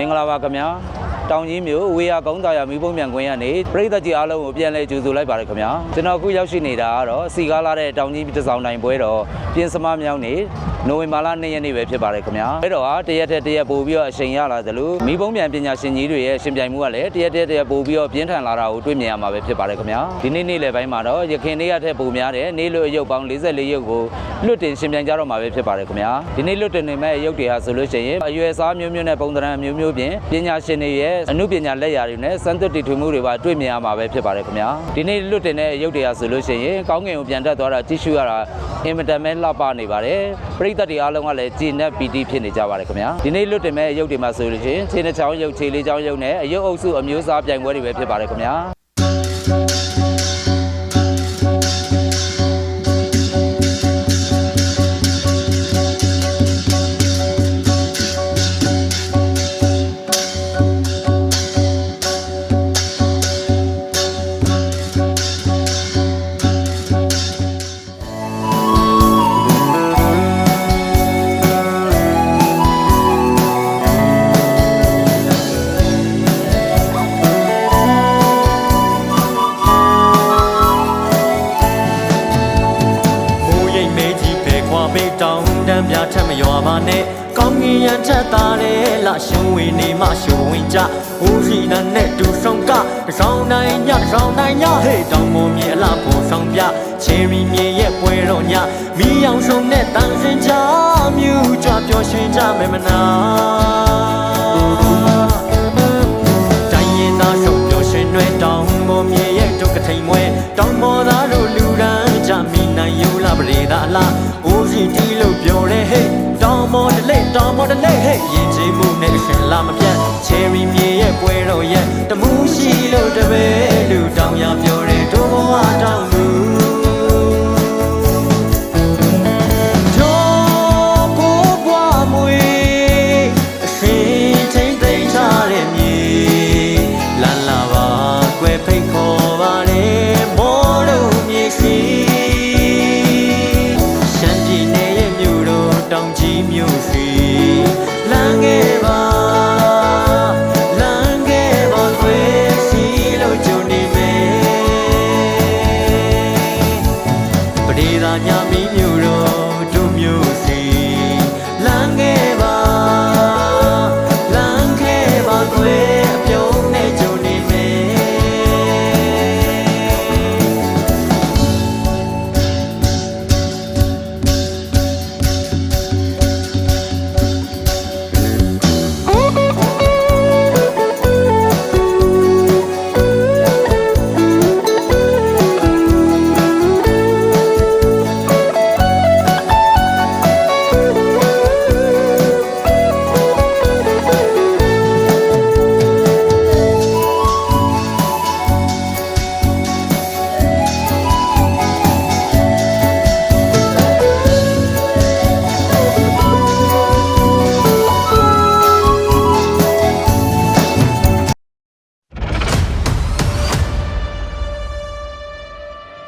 မင်္ဂလာပါခင်ဗျာတောင်ကြီးမြို့ဝေယကုန်းတာယာမိဘုံမြန်ခွင်ကနေပြည်သက်ကြီးအားလုံးကိုပြန်လဲကြိုဆိုလိုက်ပါတယ်ခင်ဗျာကျွန်တော်အခုရောက်ရှိနေတာကတော့စီကားလာတဲ့တောင်ကြီးတစောင်းတိုင်းပွဲတော်ပြင်စမမြောင်းနေ နိုဝင်ဘာလ2ရက်နေ့ပဲဖြစ်ပါတယ်ခင်ဗျာပွဲတော်ဟာတရက်ထက်တရက်ပို့ပြီးတော့အချိန်ရလာသလိုမိဘုံမြန်ပညာရှင်ကြီးတွေရဲ့ရှင်ပြိုင်မှုကလည်းတရက်ထက်တရက်ပို့ပြီးတော့ပြင်းထန်လာတာကိုတွေ့မြင်ရမှာပဲဖြစ်ပါတယ်ခင်ဗျာဒီနေ့နေ့လယ်ပိုင်းမှာတော့ရခင်နေ့ရက်ထက်ပိုများတဲ့နေ့လွတ်အရုပ်ပေါင်း44ရုပ်ကိုလွတ်တင်ရှင်ပြိုင်ကြတော့မှာပဲဖြစ်ပါတယ်ခင်ဗျာဒီနေ့လွတ်တင်နေမဲ့ရုပ်တွေဟာဆိုလို့ရှိရင်အရွယ်စားမျိုးမျိုးနဲ့ပုံသဏ္ဍာန်မျိုးမျိုးပြင်ပညာရှင်တွေရဲ့အမှုပညာလက်ရာတွေနဲ့စမ်းသစ်တည်ထွေမှုတွေပါတွေ့မြင်ရမှာပဲဖြစ်ပါတယ်ခင်ဗျာဒီနေ့လွတ်တင်တဲ့ရုပ်တွေဟာဆိုလို့ရှိရင်ကောင်းကင်ကိုပြန်တက်သွားတာကြည့်ရှုရတာ အင်မတန်ပဲလှပနေပါတယ်ပရိသတ်တွေအားလုံးကလည်းကြည်နက်ပီတိဖြစ်နေကြပါတယ်ခင်ဗျာဒီနေ့လွတ်တင်မဲ့ရုပ်တွေမှာဆိုလို့ရှိရင်ခြေနှချောင်းရုပ်ခြေလေးချောင်းရုပ်နဲ့အယုတ်အုပ်စုအမျိုးအစားပြိုင်ပွဲတွေပဲဖြစ်ပါတယ်ခင်ဗျာ တောင်းတမ်းပြထက်မရွာပါနဲ့ကောင်းငင်ရန်ထက်သားလေလာရှုံးဝင်နေမှရှုံးဝင်ကြဟိုရှိနာနဲ့တူဆောင်ကတဆောင်နိုင်ညတဆောင်နိုင်ညဟေးတောင်ပေါ်မြေအလားပေါ်ဆောင်ပြချယ်ရီမြေရဲ့ပွဲတော်ညမိအောင်ဆုံးနဲ့တန်စင်ချမြူကြပျော်ရွှင်ကြမယ်မနာ ပရိသာလားအိုးစီတီလို့ပြောတယ်ဟဲ့တောင်းပေါ်တလေတောင်းပေါ်တလေဟဲ့ရင်ချေမှုနဲ့အရှင်လာမပြတ်ချယ်ရီမြေရဲ့ပွဲတော်ရဲ့